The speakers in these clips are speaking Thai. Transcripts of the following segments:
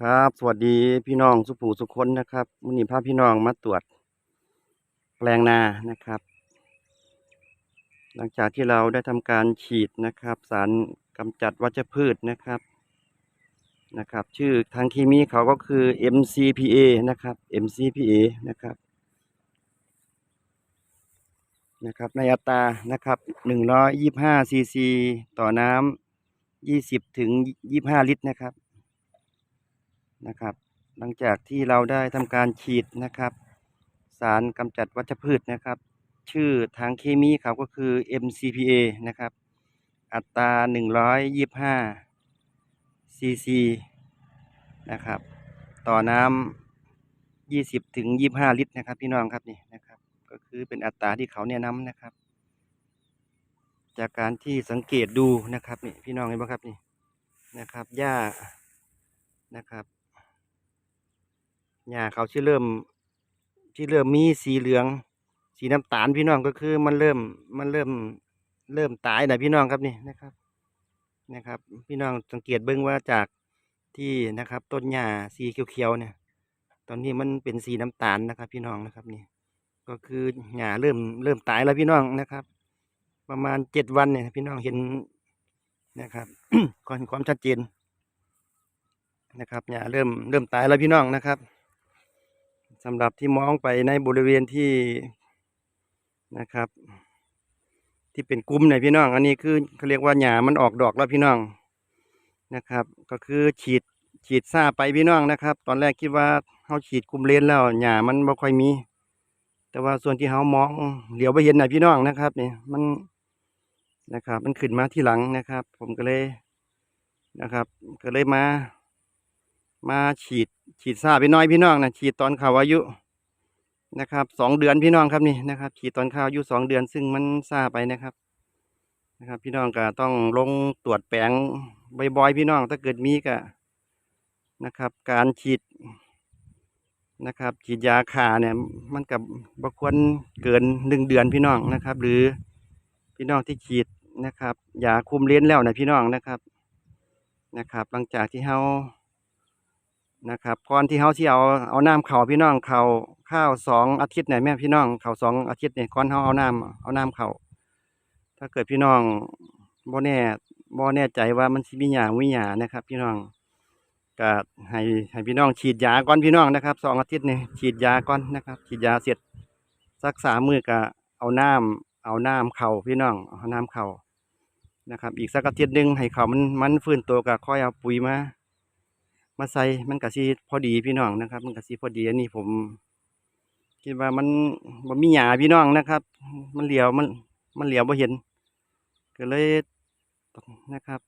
ครับ สวัสดีพี่น้องสุภูสุคนนะครับวันนี้พาพี่น้องมาตรวจ แปลงนานะครับ หลังจากที่เราได้ทำการฉีดนะครับ สารกำจัดวัชพืชนะครับนะครับ ชื่อทางเคมีเขาก็คือ MCPA นะครับ MCPA นะครับนะครับในอัตรานะครับ125ซีซีต่อน้ำ20ถึง25 ลิตรนะครับ นะครับ หลังจากที่เราได้ทำการฉีดนะครับ สารกำจัดวัชพืชนะครับ ชื่อทางเคมีเขาก็คือ MCPA นะครับ อัตรา 125ซีซีนะครับ ต่อน้ำ20ถึง25 ลิตรนะครับ พี่น้องครับนี่นะครับ ก็คือเป็นอัตราที่เขาแนะนำนะครับ จากการที่สังเกตดูนะครับนี่พี่น้องเห็นไหมครับนี่นะครับหญ้านะครับ หญ้าเขาชื่เริ่มที่เริ่มมีสีเหลือง สีน้ำตาลพี่น้องก็คือมันเริ่มมันเริ่มเริ่มตายนะพี่น้องครับนี่นะครับนะครับ พี่น้องสังเกตเบิ้องว่าจากที่นะครับ ต้นหญ้าสีเขียวๆเนี่ย ตอนนี้มันเป็นสีน้ำตาลนะครับ พี่น้องนะครับนี่ก็คือหญ้าเริ่มเริ่มตายแล้วพี่น้องนะครับ ประมาณเจ็ดวันเนี่ยพี่น้องเห็นนะครับก่อนความชัดเจนนะครับหญ้าเริ่มเริ่มตายแล้วพี่น้องนะครับ สำหรับที่มองไปในบริเวณที่นะครับ ที่เป็นกลุ่มเนี่ยพี่น้อง อันนี้คือเขาเรียกว่าหญ้ามันออกดอกแล้วพี่น้องนะครับ ก็คือฉีดฉีดซาไปพี่น้องนะครับ ตอนแรกคิดว่าเขาฉีดกลุ่มเลนแล้วหญ้ามันบ่ค่อยมี แต่ว่าส่วนที่เขามองเหลียวไปเห็นนะพี่น้องนะครับ เนี่ยมันนะครับ มันขึ้นมาที่หลังนะครับ ผมก็เลยนะครับ ก็เลยมา มาฉีดฉีดซาไปหน้อยพี่น้องนะฉีดตอนเขาอายุนะครับสองเดือนพี่น้องครับนี่นะครับ ฉีดตอนเขาอายุสองเดือนซึ่งมันซาไปนะครับนะครับ พี่น้องก็ต้องลงตรวจแปลงบ่อยๆพี่น้อง ถ้าเกิดมีก็นะครับ การฉีดนะครับ ฉีดยาขาเนี่ยมันกับบควรเกินหนึ่งเดือนพี่น้องนะครับ หรือพี่น้องที่ฉีดนะครับยาคุมเลี้ยนแล้วนะพี่น้องนะครับนะครับ หลังจากที่เฮา นะครับก่อนที่เฮาที่เอาเอาน้ำเข่าพี่น้องเข่าข้าวสองอาทิตย์เนี่ยแม่พี่น้องเข่าสองอาทิตย์เนี่ยก่อนเฮาเอาน้ำเอาน้ำเข่าถ้าเกิดพี่น้องบ่แน่บ่แน่ใจว่ามันสิมีหยาวิหยานะครับ พี่น้องก็ให้ให้พี่น้องฉีดยาก่อนพี่น้องนะครับสองอาทิตย์เนี่ยฉีดยาก่อนนะครับ ฉีดยาเสร็จสักสามมือก็เอาน้ำเอาน้ำเข่าพี่น้องเอาน้ำเข่านะครับ อีกสักอาทิตย์หนึ่งให้เขามันมันฟื้นตัวก็ค่อยเอาปุ๋ยมา มาใส่มันกะซีพอดีพี่น้องนะครับ มันกะซีพอดีอันนี้ผมคิดว่ามันมันมีหยาพี่น้องนะครับ มันเหลียวมัน มันเหลียวบ่เห็น ก็เลยนะครับ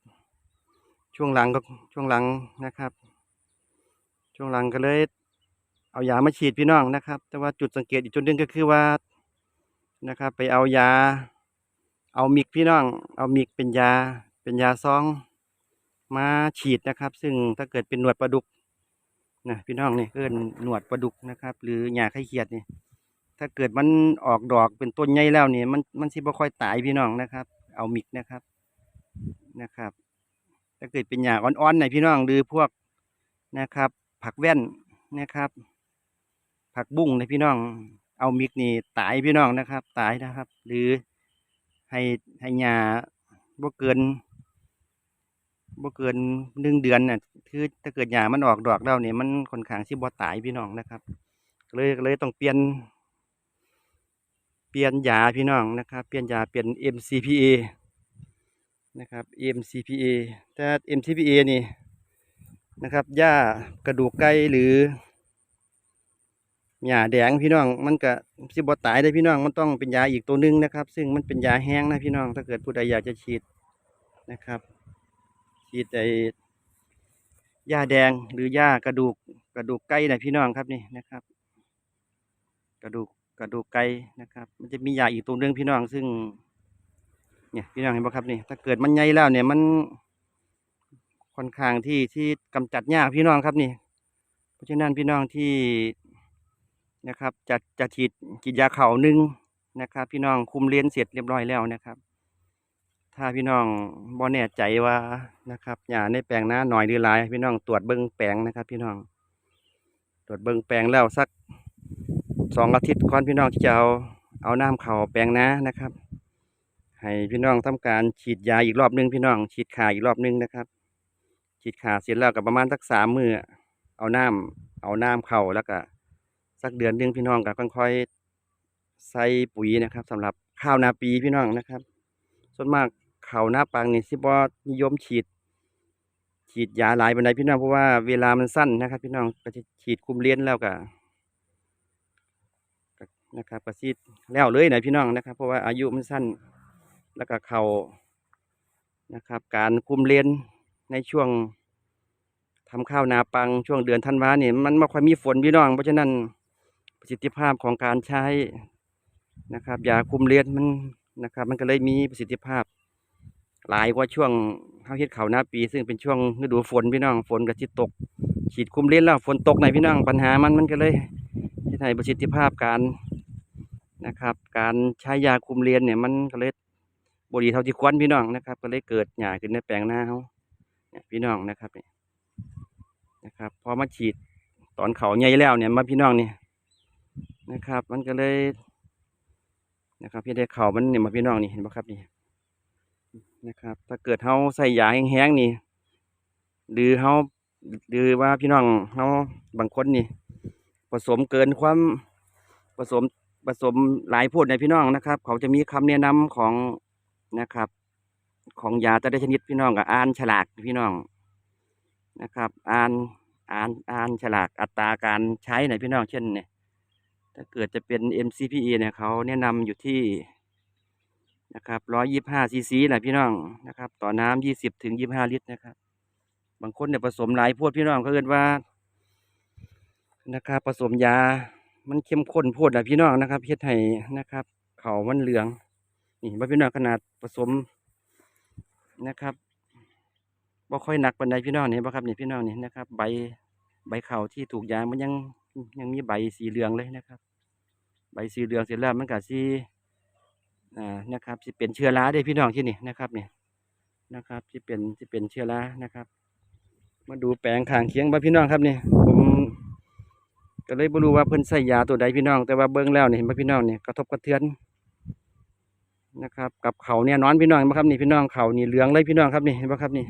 ช่วงหลังก็ช่วงหลังนะครับ ช่วงหลังก็เลย เอายามาฉีดพี่น้องนะครับ แต่ว่าจุดสังเกตอีกจุดหนึ่งก็คือว่านะครับ ไปเอายา เอามิกพี่น้อง เอามิกเป็นยา เป็นยาซอง มาฉีดนะครับ ซึ่งถ้าเกิดเป็นหนวดปลาดุกนะพี่น้องเนี่ยเกินหนวดปลาดุกนะครับ หรือหญ้าไข่เขียดเนี่ยถ้าเกิดมันออกดอกเป็นต้นใหญ่แล้วเนี่ยมันมันสิบ่ค่อยตายพี่น้องนะครับ เอามิกนะครับนะครับ ถ้าเกิดเป็นหญ้าอ่อนๆในอยพี่น้องหรือพวกนะครับ ผักแว่นนะครับ ผักบุ้งในพี่น้อง เอามิกนี่ตายพี่น้องนะครับ ตายนะครับ หรือให้ให้หญ้าบ่เกิน บ่เกินหนึ่งเดือนน่ะคือถ้าเกิดหญ้ามันออกดอกแล้วเนี่ยมันค่อนข้างสิบ่ตายพี่น้องนะครับ เลยเลยต้องเปลี่ยน เปลี่ยนยาพี่น้องนะครับ เปลี่ยนยาเปลี่ยน MCPA นะครับ MCPA แต่ MCPA นี่นะครับหญ้ากระดูกไก่หรือหญ้าแดงพี่น้องมันก็สิบ่ตายได้พี่น้องมันต้องเป็นยาอีกตัวหนึงนะครับ ซึ่งมันเป็นยาแห้งนะพี่น้อง ถ้าเกิดผู้ใดอยากจะฉีดนะครับ ฉีดไอหญ้าแดงหรือหญ้ากระดูกกระดูกไก่นะพี่น้องครับนี่นะครับ กระดูกกระดูกไก่นะครับ มันจะมียาอีกตัวหนึงพี่น้องซึ่ง เนี่ยพี่น้องเห็นไหมครับนี่ถ้าเกิดมันใหญ่แล้วเนี่ยมันค่อนข้างที่ที่กำจัดยาพี่น้องครับนี่ เพราะฉะนั้นพี่น้องที่นะครับจะจะฉีดฉีดยาเข่าหนึ่งนะครับ พี่น้องคุมเลี้ยนเสร็จเรียบร้อยแล้วนะครับ ถ้าพี่น้องบ่แน่ใจว่านะครับหญ้าในแปลงน้าหน่อยหรือหลาย พี่น้องตรวจเบิ่งแปลงนะครับ พี่น้อง ตรวจเบิ่งแปลงแล้วสักสองอาทิตย์ก่อนพี่น้องที่จะเอาเอาน้ำเข้าแปลงนานะครับ ให้พี่น้องทำการฉีดยาอีกรอบนึงพี่น้อง ฉีดขาอีกรอบนึงนะครับ ฉีดขาเสร็จแล้วก็ประมาณสักสามมือเอาน้ำเอาน้ำเข้าแล้วก็สักเดือนนึงพี่น้องก็ค่อยๆใส่ปุ๋ยนะครับสำหรับข้าวนาปีพี่น้องนะครับ ส่วนมาก เข้าวนาปังนี่สิบ่นิยมฉีด ฉีดยาหลายปานใดพี่น้องเพราะว่าเวลามันสั้นนะครับ พี่น้องก็จะฉีดคุมเลี้ยนแล้วก็นะครับก็ฉีดแล้วเลยนะพี่น้องนะครับ เพราะว่าอายุมันสั้นแล้วก็เขานะครับ การคุมเลี้ยนในช่วงทำข้าวนาปังช่วงเดือนธันวาเนี่ยมันไม่ค่อยมีฝนพี่น้อง เพราะฉะนั้นประสิทธิภาพของการใช้นะครับยาคุมเลี้ยนมันนะครับ มันก็เลยมีประสิทธิภาพ หลายกว่าช่วงข้าวเฮ็ดเขาหน้าปี ซึ่งเป็นช่วงฤดูฝนพี่น้องฝนก็สิตก ฉีดคุมเล่นแล้วฝนตกในพี่น้องปัญหามันมันก็เลยเฮ็ดให้ประสิทธิภาพการนะครับ การใช้ยาคุมเลียนเนี่ยมันก็เลยบดีเท่าที่ควรพี่น้องนะครับ ก็เลยเกิดหญ้าขึ้นในแปลงหน้าเขาเนี่ยพี่น้องนะครับเนี่ยนะครับพอมาฉีดตอนเขาใหญ่แล้วเนี่ยมาพี่น้องเนี่ยนะครับ มันก็เลยนะครับพี่ได้เขามันเนี่ยมาพี่น้องนี่เห็นไหมครับนี่ นะครับ ถ้าเกิดเฮาใส่ยาแห้งๆนี่ หรือเฮาหรือว่าพี่น้องเฮาบางคนนี่ผสมเกินความผสมผสมหลายพูดในพี่น้องนะครับ เขาจะมีคำแนะนำของนะครับ ของยาแต่ละชนิดพี่น้องกับอ่านฉลากพี่น้องนะครับ อ่านอ่านอ่านฉลากอัตราการใช้ในพี่น้องเช่นเนี่ยถ้าเกิดจะเป็น MCPE เนี่ยเขาแนะนำอยู่ที่ นะครับร้อยยี่ห้าซีซีแหละพี่น้องนะครับ ต่อน้ำยี่สิบถึงยี่ห้าลิตรนะครับ บางคนเนี่ยผสมหลายพวดพี่น้องเขาเอินว่านะครับผสมยา มันเข้มข้นโพดนะพี่น้องนะครับเฮ็ดให้นะครับ เขามันเหลือง นี่ว่าพี่น้องขนาดผสมนะครับบ่ค่อยหนักปานใดพี่น้องนี่บ่ครับนี่พี่น้องนี่นะครับ ใบใบเข่าที่ถูกยามันยังยังมีใบสีเหลืองเลยนะครับ ใบสีเหลืองเสร็จแล้วมันก็สี อ่านะครับที่เป็นเชื้อราได้พี่น้องที่นี่นะครับเนี่ยนะครับที่เป็นที่เป็นเชื้อรานะครับ มาดูแปลงขางเคียงบ้าพี่น้องครับนี่ผมก็เลยบ่รู้ว่าเพิ่นใส่ยาตัวใดพี่น้อง แต่ว่าเบิ่งแล้วเนี่ยเห็นบ่พี่น้องเนี่ยกระทบกระเทือนนะครับ กับเขาเนี่ยนอนพี่น้องเห็นบ่ครับนี่พี่น้องเขานี่เหลืองเลยพี่น้องครับนี่เห็นบ่ครับนี่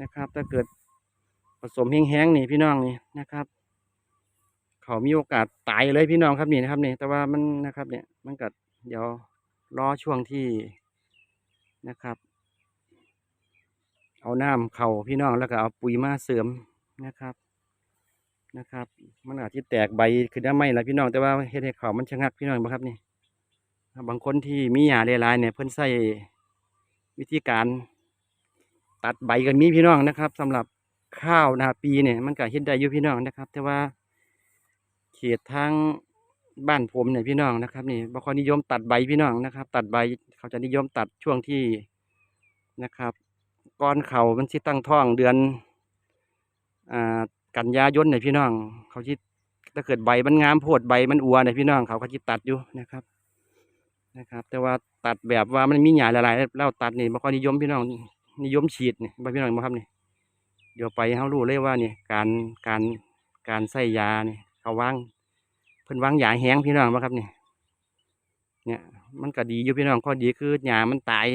นะครับ ถ้าเกิดผสมแห้งๆนี่พี่น้องนี่นะครับ เขามีโอกาสตายเลยพี่น้องครับนี่นะครับนี่แต่ว่ามันนะครับ เนี่ยมันก็เดี๋ยว รอช่วงที่นะครับ เอาน้ำเข่าพี่น้องแล้วก็เอาปุ๋ยมาเสริมนะครับนะครับ มันอาจจะแตกใบขึ้นได้ไหมล่ะพี่น้องแต่ว่าเฮ็ดให้เขามันชะงักพี่น้องบ่ครับนี่บางคนที่มีหญ้าหลายๆเนี่ยเพิ่นใส่วิธีการตัดใบกันมีพี่น้องนะครับสำหรับข้าวนาปีเนี่ย มันก็เฮ็ดได้อยู่พี่น้องนะครับ แต่ว่าเขตทาง บ้านผมเนี่ยพี่น้องนะครับ นี่บางคนนิยมตัดใบพี่น้องนะครับ ตัดใบเขาจะนิยมตัดช่วงที่นะครับก้อนเขามันสิตั้งท้องเดือนอ่ากันยายนเนี่ยพี่น้อง เขาจิถ้าเกิดใบมันงามโพดใบมันอัวเนี่ยพี่น้องเขาก็จิตัดอยู่นะครับนะครับ แต่ว่าตัดแบบว่ามันมีหญ้าหลายๆแล้วตัดนี่บางคนนิยมพี่น้องนิยมฉีดนี่บ่พี่น้องบ่ครับนี่เดี๋ยวไปเขารู้เลยว่านี่การการการใส่ยาเนี่ยเขาว่าง พิ่นวางหญ้าแห้งพี่น้องบ่ครับนี่เนี่ยมันก็ดีอยู่พี่น้องข้อดีคือหญ้ามันตาย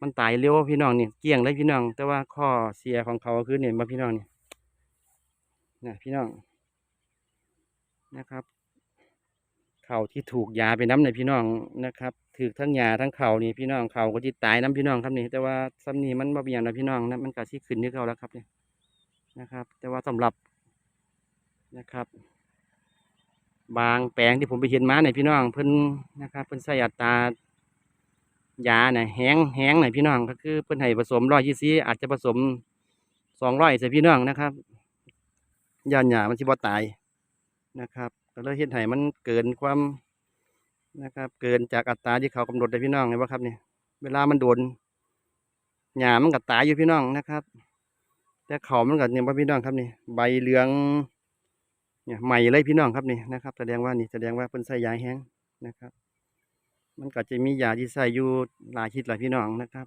มันตายเร็วพี่น้องเนี่ยเกี้ยงเลยพี่น้อง แต่ว่าข้อเสียของเขาคือเนี่ยมาพี่น้องเนี่ยนะพี่น้องนะครับ เข่าที่ถูกยาไปน้ำในพี่น้องนะครับถือทั้งยาทั้งเข่านี่พี่น้องเขาก็จิตายน้ำพี่น้องครับนี่แต่ว่าซ้ำนี้มันบ่เป็นอย่างนะพี่น้องนะมันก็สิขึ้นที่เขาแล้วครับเนี่ยนะครับ แต่ว่าสำหรับนะครับ บางแปลงที่ผมไปเห็นมาในยพี่น้องเพิ่นนะครับเพิ่นใส่อัตรายาเนี่ยแห้งแห้งหน่อยพี่น้องก็คือเพิ่นให้ผสมร้อยยี่สิอาจจะผสมสองร้อยใส่พี่น้องนะครับยาหยามันสิบ่ตายนะครับก็เลยเห็นให้มันเกินความนะครับ เกินจากอัตราที่เขากำหนดเลยพี่น้องเลยว่าครับเนี่ยเวลามันโดนหยามันก็ตายอยู่พี่น้องนะครับ แต่เขามันก็เนี่ยว่าพี่น้องครับนี่ใบเหลือง เนี่ยใหม่เลยพี่น้องครับนี่นะครับ แสดงว่านี่แสดงว่าเป็นใส่ยาแห้งนะครับ มันก็จะมียาที่ใส่อยู่หลายชนิดหลายพี่น้องนะครับ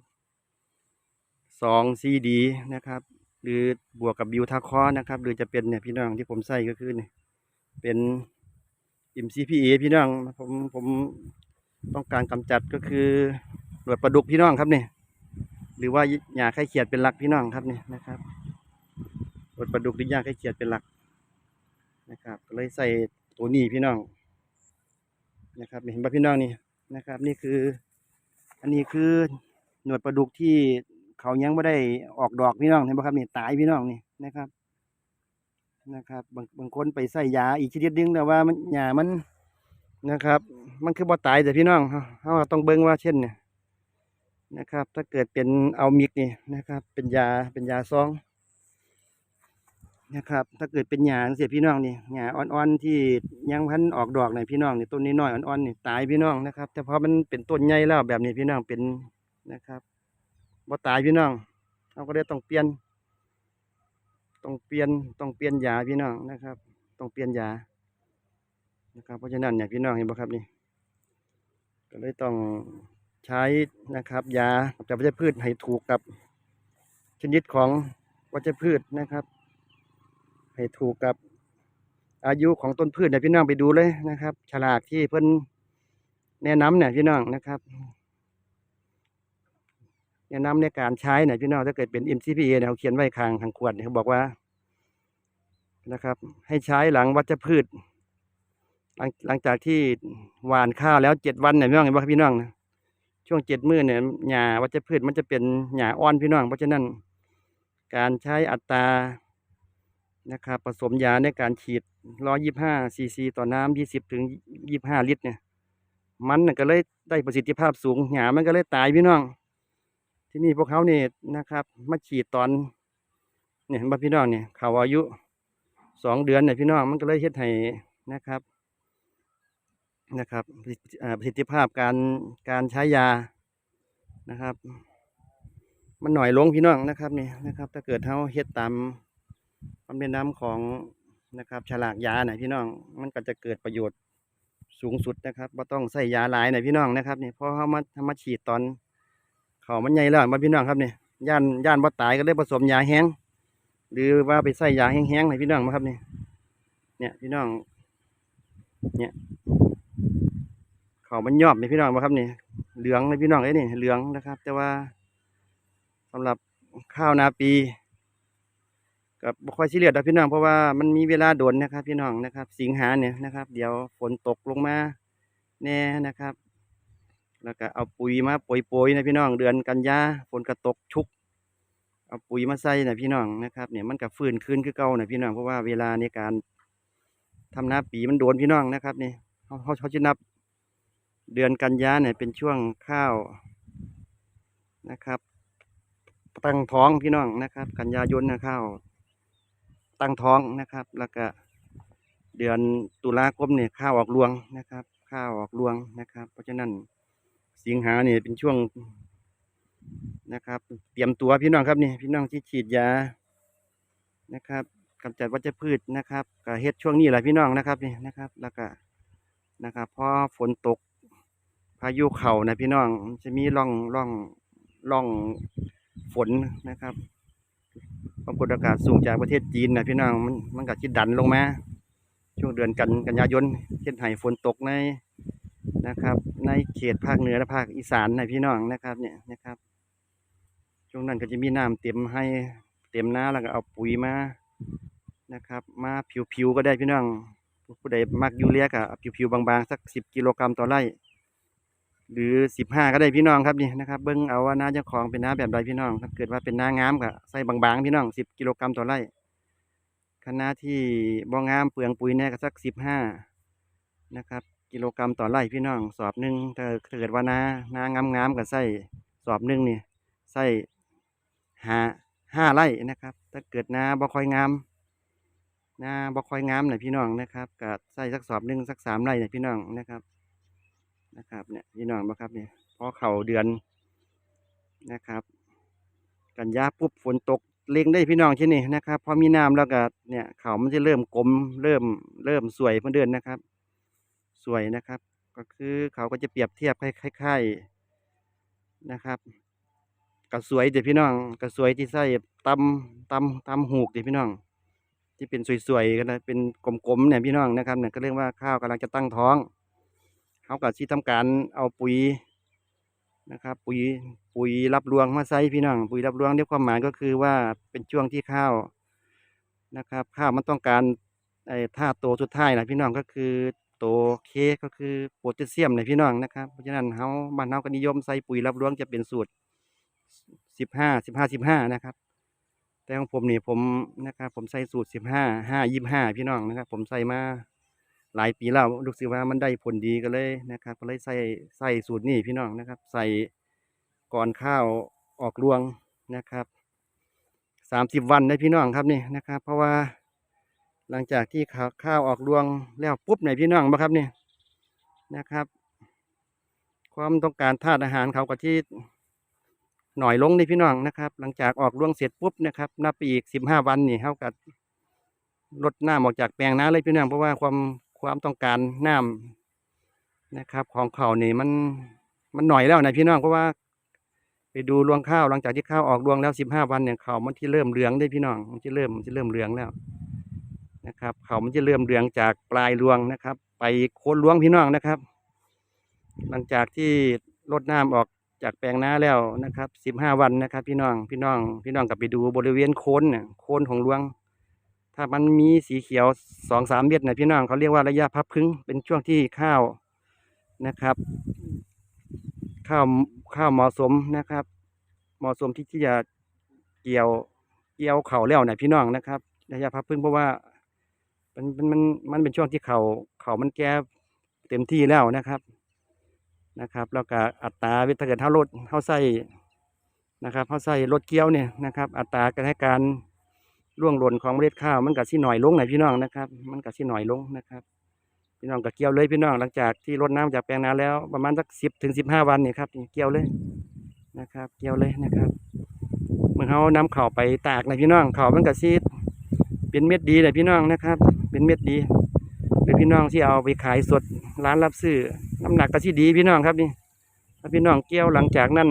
สองซีดีนะครับ หรือบวกกับบิวทาคอนะครับ หรือจะเป็นเนี่ยพี่น้องที่ผมใส่ก็คือเนี่ยเป็นอิมซีพีเอพี่น้องผมผมต้องการกำจัดก็คือหนวดปลาดุกพี่น้องครับเนี่ยหรือว่าหญ้าไข่เขียดเป็นหลักพี่น้องครับเนี่ยนะครับหนวดปลาดุกหรือหญ้าไข่เขียดเป็นหลัก นะครับ ก็เลยใส่ตัวนี้พี่น้อง นะครับเห็นป่ะพี่น้องนี่นะครับ นี่คือ อันนี้คือหนวดปลาดุกที่เขายังไม่ได้ออกดอกพี่น้องเห็นป่ะครับนี่ตายพี่น้องนี่นะครับนะครับบางบางคนไปใส่ยาอีกชนิดนึงแต่ว่ามันหญ้ามันนะครับ มันคือบ่ตายแต่พี่น้องเราเราต้องเบิ่งว่าเช่นเนี่ยนะครับ ถ้าเกิดเป็นเอามิกนี่นะครับ เป็นยาเป็นยาซอง นะครับ ถ้าเกิดเป็นหญ้าเสียพี่น้องนี่หญ้าอ่อนๆที่ยังพันออกดอกในพี่น้องนี่ต้นนี้น้อยอ่อนๆนี่ตายพี่น้องนะครับ แต่พอมันเป็นต้นใหญ่แล้วแบบนี้พี่น้องเป็นนะครับบ่ตายพี่น้องเราก็ได้ต้องเปลี่ยนต้องเปลี่ยนต้องเปลี่ยนยาพี่น้องนะครับต้องเปลี่ยนยานะครับ เพราะฉะนั้นเนี่ยพี่น้องเห็นบ่ครับนี่ ก็เลยต้องใช้นะครับ ยาจากวัชพืชให้ถูกกับชนิดของวัชพืชนะครับ ให้ถูกกับอายุของต้นพืชเนี่ยพี่น้องไปดูเลยนะครับ ฉลากที่เพิ่นแนะนำเนี่ยพี่น้องนะครับแนะนำในการใช้เนี่ยพี่น้องถ้าเกิดเป็น MCPA เนี่ยเขาเขียนไว้ข้างข้างขวดเนี่ยเขาบอกว่านะครับ ให้ใช้หลังวัชพืช หลังหลังจากที่หว่านข้าวแล้วเจ็ดวันเนี่ยพี่น้องเห็นบ่ครับพี่น้องนะช่วงเจ็ดมื้อเนี่ยหญ้าวัชพืชมันจะเป็นหญ้าอ่อนพี่น้อง เพราะฉะนั้น การใช้อัตรา นะครับผสมยาในการฉีดร้อยี่ห้าซีซีต่อน้ำยี่สิบถึงยี่ห้าลิตรเนี่ย มันน่ะก็เลยได้ประสิทธิภาพสูงหญ้ามันก็เลยตายพี่น้อง ที่นี่พวกเขาเนี่ยนะครับ มาฉีดตอนเนี่ยเห็นพี่น้องเนี่ยเขาอายุสองเดือนเนี่ยพี่น้องมันก็เลยเฮ็ดให้นะครับนะครับประสิทธิอ่าประสิทธิภาพการการใช้ยานะครับ มันหน่อยลงพี่น้องนะครับนี่นะครับ ถ้าเกิดเขาเฮ็ดตาม ความแนะนำของนะครับ ฉลากยาเนี่ยพี่น้อง มันก็จะเกิดประโยชน์สูงสุดนะครับว่าต้องใส่ยาหลายเนี่ยพี่น้องนะครับนี่พอเขามามาฉีดตอนเขามันใหญ่แล้วมาพี่น้องครับนี่ย่านย่านบ่ตายก็เลยผสมยาแห้ง หรือว่าไปใส่ยาแห้งๆให้พี่น้องมาครับนี่เนี่ยพี่น้อง เนี่ยเขามันยอบนี่พี่น้องมาครับนี่เหลืองเลยพี่น้องเอ้นี่เหลืองนะครับ แต่ว่าสำหรับข้าวนาปี กับบ่ค่อยซีเรียดอกพี่น้องเพราะว่ามันมีเวลาโดนนะครับ พี่น้องนะครับ สิงหาเนี่ยนะครับ เดี๋ยวฝนตกลงมาแน่นะครับ แล้วก็เอาปุ๋ยมาโปรยๆนะพี่น้องเดือนกันยาฝนก็ตกชุก เอาปุ๋ยมาใส่นะพี่น้องนะครับเนี่ยมันก็ฟื้นคืนคือเก่านะพี่น้องเพราะว่าเวลาในการทำนาปีมันโดนพี่น้องนะครับนี่เขาเขาเขาจะนับเดือนกันยาเนี่ยเป็นช่วงข้าวนะครับ ตั้งท้องพี่น้องนะครับ กันยายนนะข้าว ตั้งท้องนะครับ แล้วก็เดือนตุลาคมเนี่ยข้าวออกรวงนะครับ ข้าวออกรวงนะครับ เพราะฉะนั้นสิงหาเนี่ยเป็นช่วงนะครับ เตรียมตัวพี่น้องครับนี่พี่น้องที่ฉีดยานะครับกำจัดวัชพืชนะครับก็เฮ็ดช่วงนี้แหละพี่น้องนะครับนี่นะครับ แล้วก็นะครับพอฝนตกพายุเข่านะพี่น้องจะมีร่องร่องร่องฝนนะครับ ความกดอากาศสูงจากประเทศจีนนะพี่น้องมันมันก็จะดันลงมาช่วงเดือนกันกันยายนเช่นให้ฝนตกในนะครับ ในเขตภาคเหนือและภาคอีสานนะพี่น้องนะครับ เนี่ยนะครับ ช่วงนั้นก็จะมีน้ำเต็มให้เต็มนาแล้วก็เอาปุ๋ยมานะครับ มาผิวๆก็ได้พี่น้องผู้ใดมักยูเรียกอาผิวๆบางๆ สักสิบกิโลกรัมต่อไร่ หรือสิบห้าก็ได้พี่น้องครับนี่นะครับเบิ้งเอาว่าน้าเจ้าของเป็นน้าแบบใดพี่น้องถ้าเกิดว่าเป็นน้างามก็ใส่บางๆพี่น้องสิบกิโลกรัมต่อไร่คณะที่บ่งามเปลืองปุ๋ยแน่ก็สักสิบห้านะครับ กิโลกรัมต่อไร่พี่น้อง สอบหนึ่งถ้าเกิดว่าน้านางามงามกับไส้สอบหนึ่งนี่ไส้ห้าห้าไร่นะครับ ถ้าเกิดนาบ่ค่อยงามนาบ่ค่อยงามหน่อยพี่น้องนะครับกับไส้สักสอบหนึ่งสักสามไร่เนี่ยพี่น้องนะครับ นะครับเนี่ยพี่น้องบ่ครับเนี่ยพอเข่าเดือนนะครับ กันยาปุ๊บฝนตกเล็งได้พี่น้องที่นี่นะครับพอมีน้ำแล้วก็เนี่ยเขามันจะเริ่มกลมเริ่มเริ่มสวยเพื่อเดือนนะครับ สวยนะครับ ก็คือเขาก็จะเปรียบเทียบคล้ายๆนะครับกระสวยเด็พี่น้องกระสวยที่ใส่ตำตำตำหูกเด็พี่น้อง ที่เป็นสวยๆกันนะเป็นกลมๆเนี่ยพี่น้องนะครับเนี่ยก็เรียกว่าข้าวกำลังจะตั้งท้อง เขากับที่ทำการเอาปุ๋ยนะครับ ปุ๋ยปุ๋ยรับรวงมาใส่พี่น้อง ปุ๋ยรับรวงด้วยความหมายก็คือว่าเป็นช่วงที่ข้าวนะครับ ข้าวมันต้องการไอ้ท่าโตสุดท้ายนะพี่น้องก็คือโตเคก็คือโพแทสเซียมนะพี่น้องนะครับเพราะฉะนั้นเขาบ้านเขาก็นิยมใส่ปุ๋ยรับรวงจะเป็นสูตรสิบห้าสิบห้าสิบห้านะครับ แต่ของผมนี่ผมนะครับ ผมใส่สูตรสิบห้าห้ายี่ห้าพี่น้องนะครับ ผมใส่มา หลายปีแล้วรู้สึกว่ามันได้ผลดีก็เลยนะครับ ก็เลยใส่ใส่สูตรนี้พี่น้องนะครับ ใส่ก่อนข้าวออกรวงนะครับสามสิบวันได้พี่น้องครับนี่นะครับ เพราะว่าหลังจากที่ข้าวาวออกรวงแล้วปุ๊บเนี่ยพี่น้องบ่ครับนี่นะครับ ความต้องการธาตุอาหารเขาก็ที่หน่อยลงในพี่น้องนะครับ หลังจากออกรวงเสร็จปุ๊บนะครับนับไปอีกสิบห้าวันนี่เท่ากับลดหน้ำออกจากแปลงน้าเลยพี่น้องเพราะว่าความ ความต้องการน้ำนะครับ ของเขานี่มันมันหน่อยแล้วนะพี่น้องเพราะว่า ไปดูรวงข้าวหลังจากที่ข้าวออกรวงแล้วสิบห้าวันเนี่ยเขามันที่เริ่มเหลืองได้พี่น้องมันจะเริ่มมันจะเริ่มเหลืองแล้วนะครับ เขามันจะเริ่มเหลืองจากปลายรวงนะครับ ไปโคนรวงพี่น้องนะครับ หลังจากที่ลดน้ำออกจากแปลงนาแล้วนะครับสิบห้าวันนะครับ พี่น้องพี่น้อง พี่น้องกลับไปดูบริเวณโคนเนี่ยโคนของรวง ถ้ามันมีสีเขียวสองสามเม็ดนะพี่น้องเขาเรียกว่าระยะพับพึ่งเป็นช่วงที่ข้าวนะครับ ข้าวข้าวเหมาะสมนะครับ เหมาะสมที่ที่จะเกี่ยวเกี่ยวเข่าแล้วนะพี่น้องนะครับระยะพับพึ่งเพราะว่ามันมันมันมันเป็นช่วงที่เขาเข่ามันแก่เต็มที่แล้วนะครับนะครับ แล้วก็อัตราเวทถ้าเกิดเท่ารถเท่าใส่นะครับเท่าใส่รถเกี้ยวเนี่ยนะครับ อัตราการให้การ ร่วงหล่นของเมล็ดข้าวมันก็สิหน่อยลงหน่อยพี่น้องนะครับ มันก็สิหน่อยลงนะครับ พี่น้องก็เกี่ยวเลยพี่น้องหลังจากที่รดน้ำจากแปลงนาแล้วประมาณสักสิบถึงสิบห้าวันนี่ครับเกี่ยวเลยนะครับ เกี่ยวเลยนะครับเมื่อเขานำเข่าวไปตากในะพี่น้องเข่าวมันก็ซีดเป็นเม็ดดีเลยพี่น้องนะครับ เป็นเม็ดดีเป็นพี่น้องที่เอาไปขายสดร้านรับซื้อน้ำหนักก็ที่ดีพี่น้องครับนี่ถ้าพี่น้องเกี่ยวหลังจากนั้น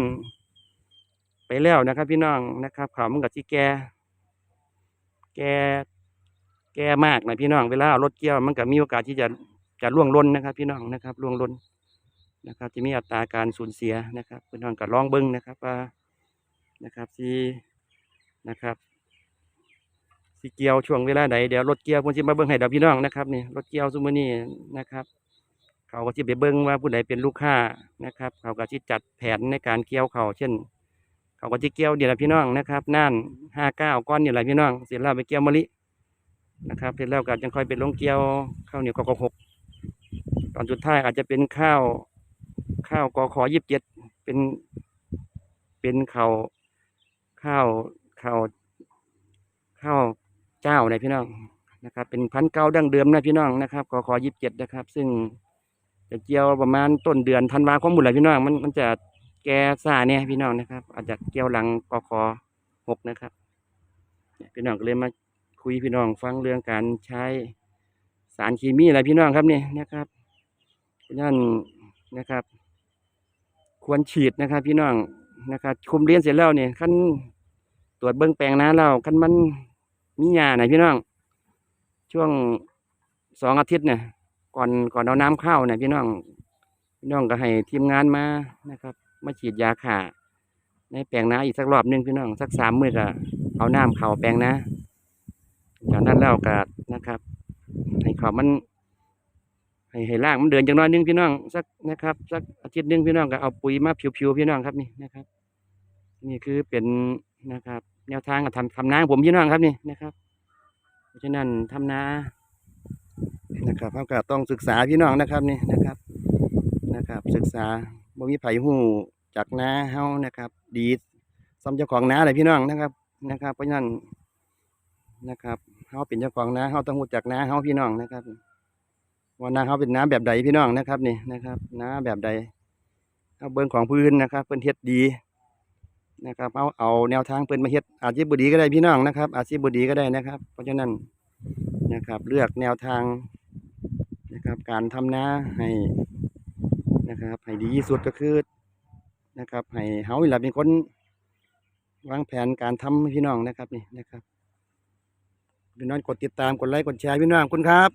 ไปแล้วนะครับ พี่น้องนะครับเขามันกับที่แก แก่แก่มากนะพี่น้องเวลาเอารถเกี่ยวมันก็มีโอกาสที่จะจะล่วงล้นนะครับ พี่น้องนะครับล่วงล้นนะครับจะมีอัตราการสูญเสียนะครับพี่น้องก็ลองเบิ้งนะครับว่านะครับที่นะครับสีเกียวช่วงเวลาไหนเดี๋ยวรถเกียวผมจะมาเบิ้งให้เดี๋ยวพี่น้องนะครับนี่รถเกียวซุมอนี่นะครับ เขาก็จะไปเบิ้งว่าผู้ใดเป็นลูกค้านะครับ เขาก็จะจัดแผนในการเกี่ยวเขาเช่น เขาก็จะเกี่ยวเดี๋ยวละพี่น้องนะครับน่านห้าเก้าก้อนเนี่ยแหละพี่น้องเสร็จแล้วไปเกี่ยวมะลินะครับเสร็จแล้วก็จังค่อยเป็นลงเกี่ยวข้าวเหนียวกอหกตอนสุดท้ายอาจจะเป็นข้าวข้าวกอขอยี่สิบเจ็ดเป็นเป็นข้าวข้าวข้าวข้าวเจ้าเนี่ยพี่น้องนะครับ เป็นพันเก่าดั้งเดิมนะพี่น้องนะครับกอขอยี่สิบเจ็ดนะครับ ซึ่งจะเกี่ยวประมาณต้นเดือนธันวาคมบุญแหละพี่น้องมันมันจะ แกซ่าเนี่ยพี่น้องนะครับ อาจจะเกี่ยวหลังกคหกนะครับพี่น้องก็เลยมาคุยพี่น้องฟังเรื่องการใช้สารเคมีอะไรพี่น้องครับนี่นะครับเพราะฉะนั้นนะครับ ควรฉีดนะครับ พี่น้องนะครับคุมเรียนเสร็จแล้วเนี่ยขั้นตรวจเบื้องแปลงนาแล้วขั้นมันมีหญ้าไหนพี่น้อง ช่วงสองอาทิตย์เนี่ยก่อนก่อนเอาน้ำเข้าเนี่ยพี่น้องพี่น้องก็ให้ทีมงานมานะครับ มาฉีดยาข่าในแปลงนาอีกสักรอบนึงพี่น้องสักสามมื้อก็เอาน้ำเข้าแปลงนาจากนั้นแล้วก็นะครับให้เขามันให้ให้รากมันเดินจังน้อยนึงพี่น้องสักนะครับสักอาทิตย์นึงพี่น้องก็เอาปุ๋ยมาผิวๆพี่น้องครับนี่นะครับ นี่คือเป็นนะครับ แนวทางการทำทำนาผมพี่น้องครับนี่นะครับ เพราะฉะนั้นทำนานะครับเขาก็ต้องศึกษาพี่น้องนะครับนี่นะครับนะครับ ศึกษา บ่มีไผหูจากนาเฮานะครับ ดีซ้ำเจ้าของนาเลยพี่น้องนะครับนะครับ เพราะฉะนั้นนะครับเฮาเป็นเจ้าของนาเฮาต้องรู้จักนาเฮาพี่น้องนะครับว่าน้าเฮาเป็นนาแบบใดพี่น้องนะครับนี่นะครับนาแบบใดเอาเบิ่งของพื้นนะครับเพิ่นเฮ็ดดีนะครับเอาเอาแนวทางเพิ่นมาเฮ็ดอาจสิบ่ดีก็ได้พี่น้องนะครับ อาจสิบ่ดีก็ได้นะครับ เพราะฉะนั้นนะครับ เลือกแนวทางนะครับ การทำนาให้ นะครับให้ดีที่สุดก็คือนะครับให้เฮานี่แหละเป็นคนวางแผนการทำให้พี่น้องนะครับนี่นะครับพี่น้องกดติดตามกดไลค์กดแชร์พี่น้องคุณครับ